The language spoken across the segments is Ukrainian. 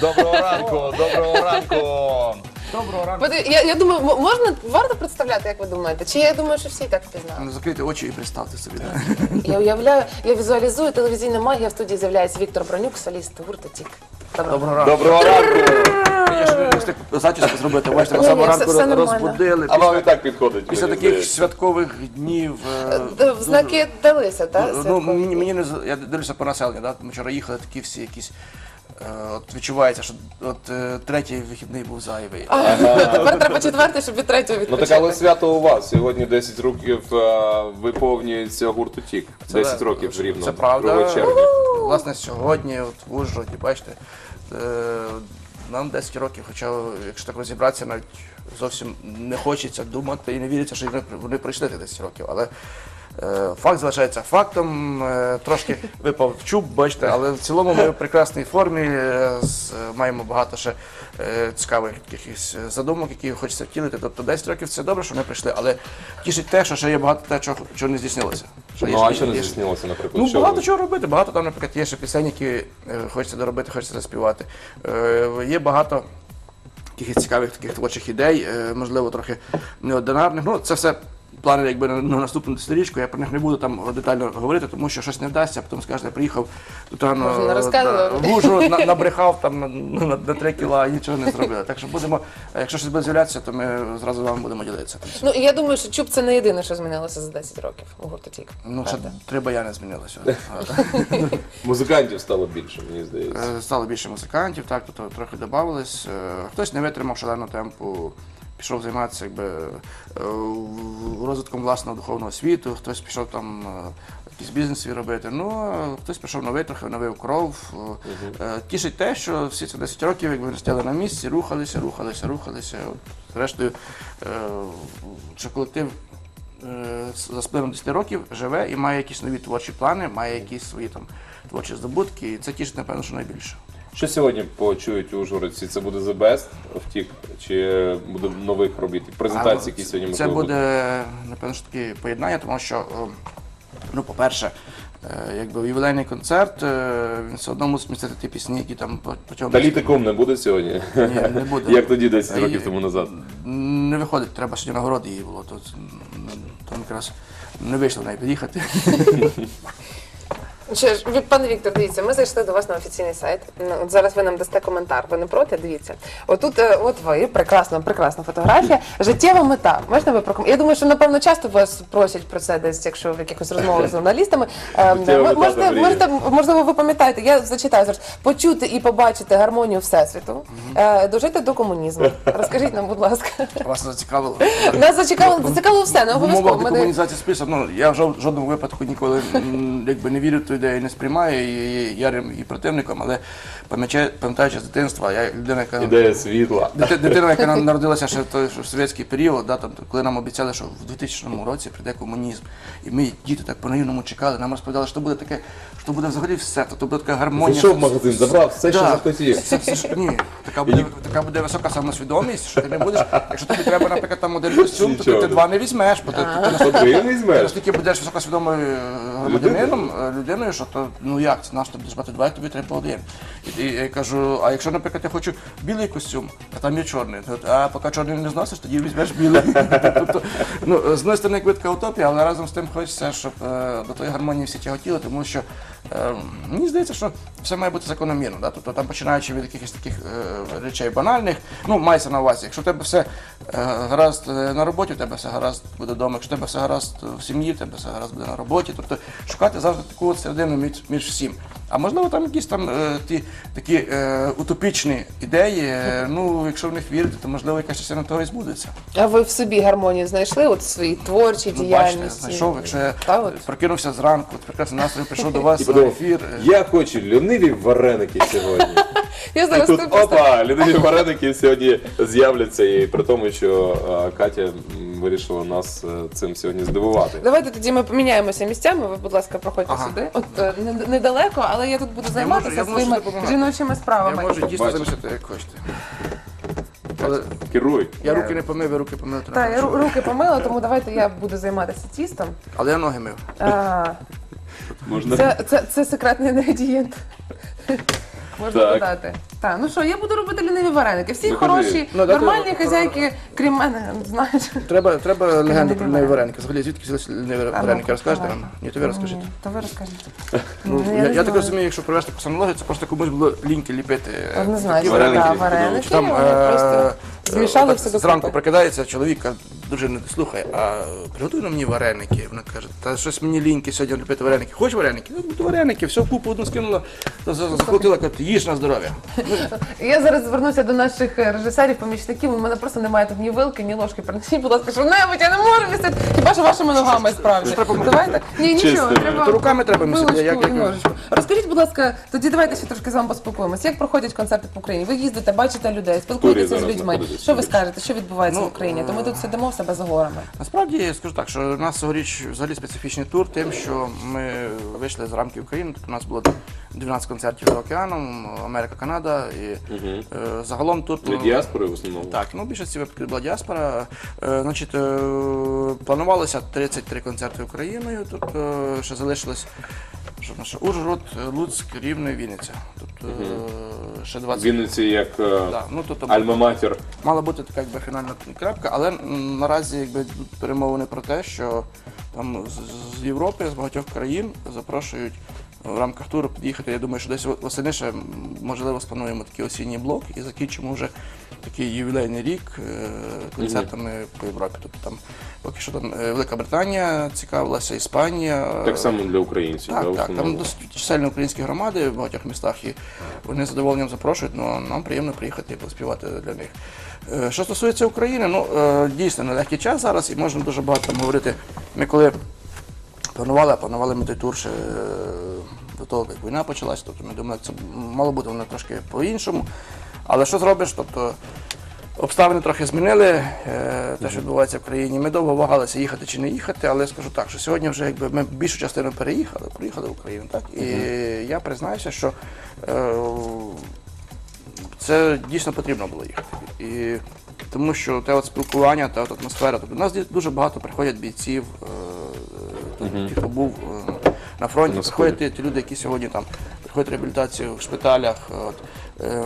Доброго ранку, доброго ранку. Доброго ранку. От Я, я думаю, м- можна варто представляти, як ви думаєте? Чи я думаю, що всі і так впізнали? Ну, Закрийте очі і представте собі. Да? Я уявляю, я візуалізую телевізійна магія. В студії з'являється Віктор Бронюк, соліст гурту Тік. Доброго. Доброго ранку. Доброго ранку. Я ще не встиг зачіску зробити. Бачите, на все- ранку все нормально. розбудили. А вам і Після, так підходить. після мені таких здається. святкових днів. е, Е, Знаки далися, так? Ну, мені, мені не з- я дивлюся по населенню, да? ми вчора їхали, такі всі якісь. Е, От відчувається, що от е, третій вихідний був зайвий. Тепер треба четвертий, щоб від третього Ну так але свято у вас. Сьогодні 10 років е, виповнюється гурту Тік. 10 Це- років рівно. Це правда. 2 червня. Власне, сьогодні, от в Ужгороді, бачите, е, нам 10 років, хоча, якщо так розібратися, навіть зовсім не хочеться думати і не віриться, що вони, вони пройшли тих 10 років. Але факт залишається фактом. Е, трошки випав чуб, бачите, але в цілому ми в прекрасній формі. е, маємо багато ще е, цікавих якихось задумок, які хочеться втілити. Тобто 10 років це добре, що вони прийшли, але тішить те, що ще є багато те, чого, чого не здійснилося. Що є Ну а що не здійснилося, наприклад? Ну, багато чого робити. Багато там, наприклад, є ще пісень, які е, хочеться доробити, хочеться заспівати. Е, є багато якихось цікавих таких творчих ідей, е, можливо, трохи неординарних. Ну, це все плани якби на, на наступну десятирічку. Я про них не буду там детально говорити, тому що щось не вдасться, а потім скажете, я приїхав тут розказувати. в Ужгород, на- набрехав там на, на, на 3 кіла і нічого не зробили. Так що будемо, якщо щось буде з'являтися, то ми зразу з вами будемо ділитися. Ну і я думаю, що чуб це не єдине, що змінилося за 10 років у гурту Тік. Ну, ще три баяни змінилося. Музикантів стало більше, мені здається. Е, Стало більше музикантів, так, тут трохи додавалось. Е, Хтось не витримав шаленого темпу, пішов займатися якби, е, розвитком власного духовного світу, хтось пішов там е, якийсь бізнес свій робити. Ну, хтось пішов новий, трохи новив кров. Е, Тішить те, що всі ці 10 років якби стояли на місці, рухалися, рухалися, рухалися. От, Зрештою, що колектив за спливом 10 років живе і має якісь нові творчі плани, має якісь свої там творчі здобутки, і це тішить, напевно, що найбільше. Що сьогодні почують ужгородці? Це буде The Best втік? Чи буде нових робіт? Презентації, які сьогодні Це буде, напевно, що таке поєднання, тому що, е, ну, по-перше, е, якби ювілейний концерт, е, він все одно мусить містити ті пісні, які там по- протягом. Та літиком не буде сьогодні? Ні, не буде. Як тоді 10 Е, років тому назад? Не виходить, треба сьогодні нагороди її було. Тут там якраз не вийшло навіть під'їхати. Що ж, ви, пане Віктор, дивіться, ми зайшли до вас на офіційний сайт. Ну, От зараз ви нам дасте коментар. Ви не проти? Дивіться. Отут, е, от ви, прекрасна, прекрасна фотографія. Життєва мета. Можна ви проком... Я думаю, що напевно часто вас просять про це десь, якщо в якихось розмовах з журналістами. Е, Життєва ви- мета можете, можете, можливо, ви пам'ятаєте, я зачитаю зараз. Почути і побачити гармонію всесвіту, е, дожити до комунізму. Розкажіть нам, будь ласка. Вас зацікавило. Нас зацікавило, зацікавило все, не В обов'язково. умовах Ми декомунізації список, ну я в жод- жодному випадку ніколи м, якби не вірю ідею, не сприймаю і ярим і противником, але пам'ятаючи з дитинства, я людина, яка Ідея світла. Дити- Дитина, яка народилася ще в той в совєтський період, да, там, коли нам обіцяли, що в 2000 році прийде комунізм. І ми, діти, так по-наївному чекали, нам розповідали, що буде таке, що буде взагалі все, то буде така гармонія. Зайшов в магазин, забрав все, що Да. захотів. Це, це ж ні, така буде, така буде висока самосвідомість, що ти не будеш. Якщо тобі треба, наприклад, там один костюм, то ти, ти два не візьмеш, бо ти, ти, ти, Що ти не ти візьмеш? настільки будеш високосвідомою е, громадянином, е, що то ну як це наш тобі збати два, тобі треба один. І, і я кажу, а якщо, наприклад, я хочу білий костюм, а там є чорний, то а поки чорний не зносиш, тоді візьмеш білий. Тобто, ну з однієї сторони якби така утопія, але разом з тим хочеться, щоб е, до тої гармонії всі тяготіли, тому що е, мені здається, що все має бути закономірно. Да? Тобто там починаючи від якихось таких е, речей банальних, ну мається на увазі, якщо в тебе все е, гаразд е, на роботі, в тебе все гаразд буде вдома, якщо в тебе все гаразд в сім'ї, в тебе все гаразд буде на роботі. Тобто шукати завжди таку середину між, між всім. А можливо, там якісь там е, ті такі е, утопічні ідеї. е, ну, якщо в них вірити, то можливо якась частина того і збудеться. А ви в собі гармонію знайшли от в своїй творчій Ну, бачите, діяльності? знайшов, якщо я Та от. прокинувся зранку, от прекрасний настрій прийшов до вас на подумав, ефір. е, я хочу ліниві вареники сьогодні. Я І зараз тут тут просто опа, ліниві вареники сьогодні з'являться, і при тому, що а, Катя м, вирішила нас е, цим сьогодні здивувати. Давайте тоді ми поміняємося місцями. Ви, будь ласка, проходьте Ага. сюди. От е, не- недалеко, але я тут буду займатися я можу своїми допомагати. жіночими Я справами. можу дійсно Бачиш. залишити, як хочете. Але Керуй. я руки не помив, я руки помив. Так, я ру- руки помила, тому давайте я буду займатися тістом. Але я ноги мив. А, Можна це, це, це секретний інгредієнт. Можна Так. додати. Так, ну що, я буду робити ліниві вареники. Всі Ну, хороші, Ну, дайте- нормальні хазяйки, крім мене, знаєш. Треба, треба легенду про неї вареники. Взагалі, звідки взялися ліниві А вареники? ну, Розкажете давай. нам? Ні, то ви розкажіть. Ні, То ви розкажіть. Ну, Ну, я, я так розумію, якщо провести по аналогію, це просто комусь було ліньки ліпити. е, Не знаю, такі вареники, які вареники, Там вони е, просто змішали отак все до зранку прокидається чоловік, каже, дуже не слухай, а приготуй на мені вареники. Вона каже, та щось мені ліньки сьогодні ліпити вареники. Хочеш вареники? Ну, то вареники, все в купу одну скинула, та за- закрутила, каже, їж на здоров'я. Я зараз звернуся до наших е, режисерів, помічників. У мене просто немає тут ні вилки, ні ложки. Принесіть, будь ласка, що-небудь, я не можу містити. Хіба що вашими ногами справді. Давайте. Ні, нічого, треба. То руками треба місити, як- як- ножичку. Розкажіть, будь ласка, тоді давайте ще трошки з вами поспілкуємося. Як проходять концерти по Україні? Ви їздите, бачите людей, спілкуєтеся з людьми. Що ви скажете? Що відбувається Ну, в Україні? То ми тут сидимо в себе за горами. Насправді я скажу так, що у нас цьогоріч взагалі специфічний тур, тим, що ми вийшли з рамки України. Тобто у нас було 12 концертів за океаном, Америка, Канада і е, загалом тут Для діаспори в основному. Так, ну в більшості випадків була діаспора. Е, значить, е, планувалося 33 концерти Україною. Тобто ще залишилось що в? Ужгород, Луцьк, Рівне, Вінниця. Тобто е, ще 20. Вінниці як е, Да, ну, тобто, альма-матер. Мала бути така якби фінальна крапка, але м, наразі якби перемовини про те, що там з, з Європи, з багатьох країн запрошують в рамках туру під'їхати. Я думаю, що десь восени ще можливо сплануємо такий осінній блок і закінчимо вже такий ювілейний рік е, концертами по Європі. Тобто там поки що там е, Велика Британія цікавилася, Іспанія. Так само для українців. Так, так, там досить чисельні українські громади в багатьох містах, і вони з задоволенням запрошують, але нам приємно приїхати і поспівати для них. Е, Що стосується України, ну дійсно нелегкий час зараз, і можна дуже багато говорити. Ми коли планували, планували ми той тур ще е, до того, як війна почалась, тобто ми думали, це мало бути воно трошки по-іншому. Але що зробиш? Тобто Обставини трохи змінили е, те, що відбувається в країні. Ми довго вагалися їхати чи не їхати, але скажу так, що сьогодні вже якби ми більшу частину переїхали, приїхали в Україну. Так? І я признаюся, що е, це дійсно потрібно було їхати. І тому що те от спілкування, та от атмосфера. Тобто, у нас дуже багато приходять бійців, ті, хто був е, на фронті, На приходять ті, ті люди, які сьогодні там проходять реабілітацію в шпиталях. От. Е,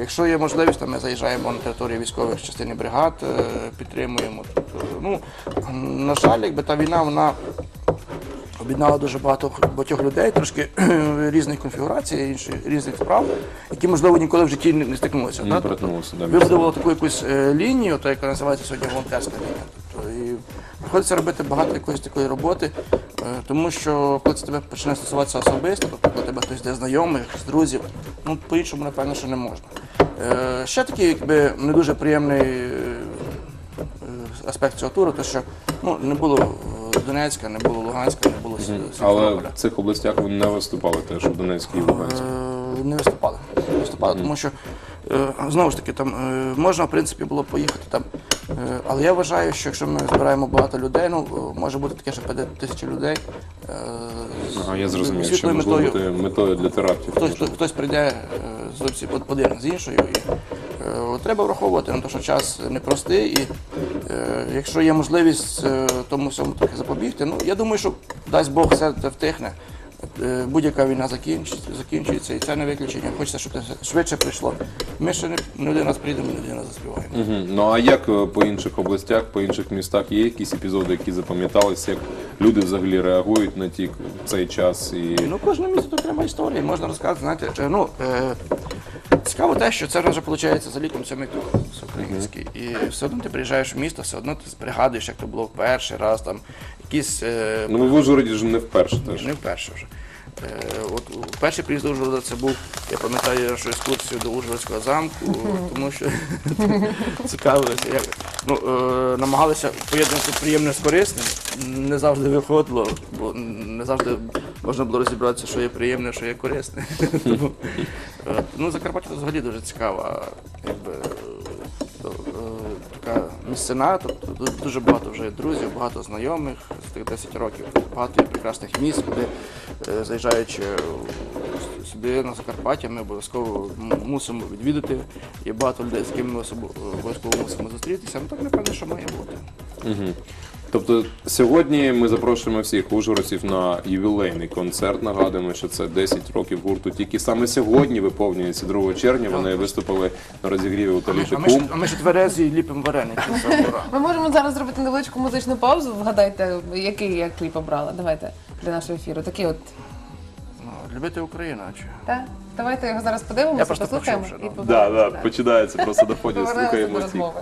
якщо є можливість, то ми заїжджаємо на територію військових частин бригад, е, підтримуємо. Тобто, ну, на жаль, якби та війна, вона об'єднала дуже багато багатьох людей, трошки різних конфігурацій, інших різних справ, які, можливо, ніколи в житті не, не стикнулися. Не да? перетнулося, да, Вибудували таку якусь е, лінію, та, яка називається сьогодні волонтерська лінія. Приходиться робити багато якоїсь такої роботи, е, тому що коли це тебе почне стосуватися особисто, тобто коли тебе хтось де знайомих, з друзів, ну по-іншому, напевно, що не можна. Е, ще такий якби не дуже приємний е, аспект цього туру, те, що ну, не було Донецька, не було Луганська, не було Сі- Але в цих областях ви не виступали теж в Донецькій і Луганській. Не виступали. Не виступали, тому що знову ж таки там можна в принципі було поїхати там. Е, Але я вважаю, що якщо ми збираємо багато людей, ну може бути таке, що 50 тисячі людей. е, Ага, я зрозумів, що можливо метою. бути метою для терактів. Хтось, хтось, хтось прийде е, зовсім од- один з іншою. І, треба враховувати на те, що час непростий, і е, якщо є можливість е, тому всьому трохи запобігти, ну я думаю, що дасть Бог все це втихне. Е, Будь-яка війна закінчиться, закінчується, і це не виключення. Хочеться, щоб це швидше прийшло. Ми ще не, один раз прийдемо, не один раз заспіваємо. Мгм. Ну а як е, по інших областях, по інших містах є якісь епізоди, які запам'яталися, як люди взагалі реагують на ті цей час і Ну, кожне місто окрема історія, можна розказати. Знаєте, е, ну, е, цікаво те, що це вже виходить за ліком сьомий тур всеукраїнський. І все одно ти приїжджаєш в місто, все одно ти пригадуєш, як то було в перший раз, там якісь. Е, ну ви в Ужгороді ж не вперше теж. не вперше вже. Е, от перший приїзд до Ужгорода це був, я пам'ятаю нашу екскурсію до Ужгородського замку, тому що цікавилося. Як, ну, е, намагалися поєднувати приємне з корисним. Не завжди виходило, бо не завжди можна було розібратися, що є приємне, що є корисне. Тому, е, ну, Закарпаття взагалі дуже цікава. Якби, така місцина, тобто дуже багато вже друзів, багато знайомих з тих 10 років, багато є прекрасних місць, куди е, заїжджаючи сюди на Закарпаття, ми обов'язково мусимо відвідати. і багато людей, з ким ми обов'язково мусимо зустрітися. Ну так напевно, що має бути. Угу. Тобто сьогодні ми запрошуємо всіх ужгородців на ювілейний концерт. Нагадуємо, що це 10 років гурту. Тільки саме сьогодні виповнюється 2 червня. Вони виступили на розігріві у Таліші а ми, ж- Кум. а ми ж тверезі і ліпимо вареники. Все, ура. Ми можемо зараз зробити невеличку музичну паузу. Вгадайте, який я кліп обрала. Давайте для нашого ефіру. Такий от. Ну, любити Україну, а чи? Так? Давайте його зараз подивимося, Я просто послухаємо почув вже, і. Да, да, починається просто доходить, Повернемося слухаємо всіх. розмови.